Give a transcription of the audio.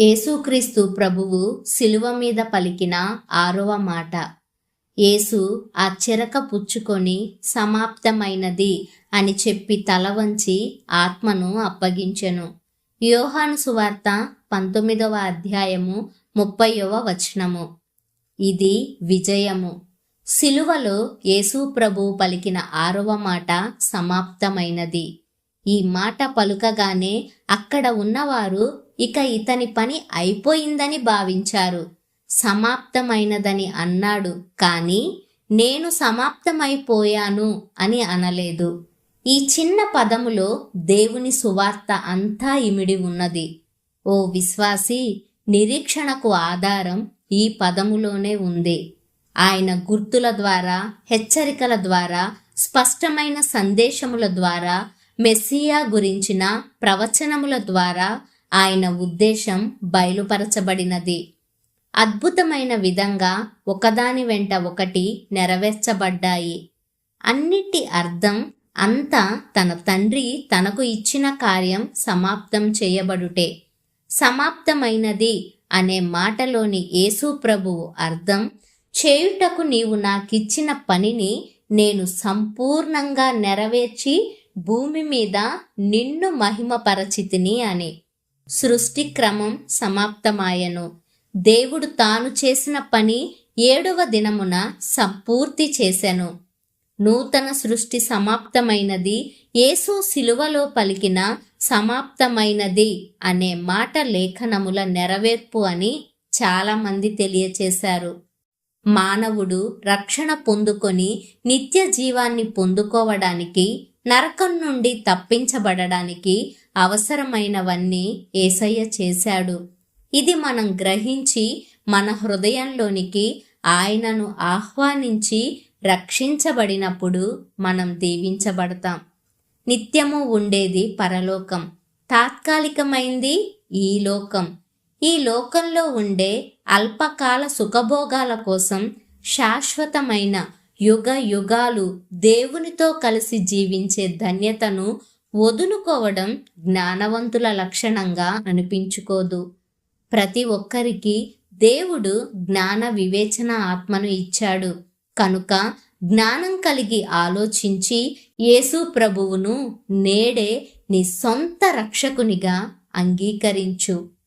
యేసుక్రీస్తు ప్రభువు శిలువ మీద పలికిన ఆరవ మాట. యేసు ఆ చిరక పుచ్చుకొని సమాప్తమైనది అని చెప్పి తల వంచి ఆత్మను అప్పగించెను. యోహాను సువార్త పంతొమ్మిదవ అధ్యాయము ముప్పైవ వచనము. ఇది విజయము. శిలువలో యేసు ప్రభువు పలికిన ఆరవ మాట సమాప్తమైనది. ఈ మాట పలుకగానే అక్కడ ఉన్నవారు ఇక ఇతని పని అయిపోయిందని భావించారు. సమాప్తమైనదని అన్నాడు. కానీ నేను సమాప్తమైపోయాను అని అనలేదు. ఈ చిన్న పదములో దేవుని సువార్త అంతా ఇమిడి ఉన్నది. ఓ విశ్వాసి నిరీక్షణకు ఆధారం ఈ పదములోనే ఉంది. ఆయన గుర్తుల ద్వారా హెచ్చరికల ద్వారా స్పష్టమైన సందేశముల ద్వారా మెస్సియా గురించిన ప్రవచనముల ద్వారా ఆయన ఉద్దేశం బయలుపరచబడినది. అద్భుతమైన విధంగా ఒకదాని వెంట ఒకటి నెరవేర్చబడ్డాయి. అన్నిటి అర్థం అంతా తన తండ్రి తనకు ఇచ్చిన కార్యం సమాప్తం చేయబడుటే. సమాప్తమైనది అనే మాటలోని యేసు ప్రభువు అర్థం చేయుటకు నీవు నాకిచ్చిన పనిని నేను సంపూర్ణంగా నెరవేర్చి భూమి మీద నిన్ను మహిమపరచితిని అని. సృష్టి క్రమం సమాప్తమాయను. దేవుడు తాను చేసిన పని ఏడవ దినమున సంపూర్తి చేసెను. నూతన సృష్టి సమాప్తమైనది యేసు శిలువలో పలికిన సమాప్తమైనది అనే మాట లేఖనముల నెరవేర్పు అని చాలామంది తెలియచేశారు. మానవుడు రక్షణ పొందుకొని నిత్య జీవాన్ని పొందుకోవడానికి నరకం నుండి తప్పించబడడానికి అవసరమైనవన్నీ ఏసయ్య చేశాడు. ఇది మనం గ్రహించి మన హృదయంలోనికి ఆయనను ఆహ్వానించి రక్షించబడినప్పుడు మనం దీవించబడతాం. నిత్యము ఉండేది పరలోకం. తాత్కాలికమైంది ఈ లోకం. ఈ లోకంలో ఉండే అల్పకాల సుఖభోగాల కోసం శాశ్వతమైన యుగ యుగాలు దేవునితో కలిసి జీవించే ధన్యతను వదులుకోవడం జ్ఞానవంతుల లక్షణంగా అనిపించుకోదు. ప్రతి ఒక్కరికి దేవుడు జ్ఞాన వివేచన ఆత్మను ఇచ్చాడు. కనుక జ్ఞానం కలిగి ఆలోచించి యేసు ప్రభువును నేడే నీ సొంత రక్షకునిగా అంగీకరించు.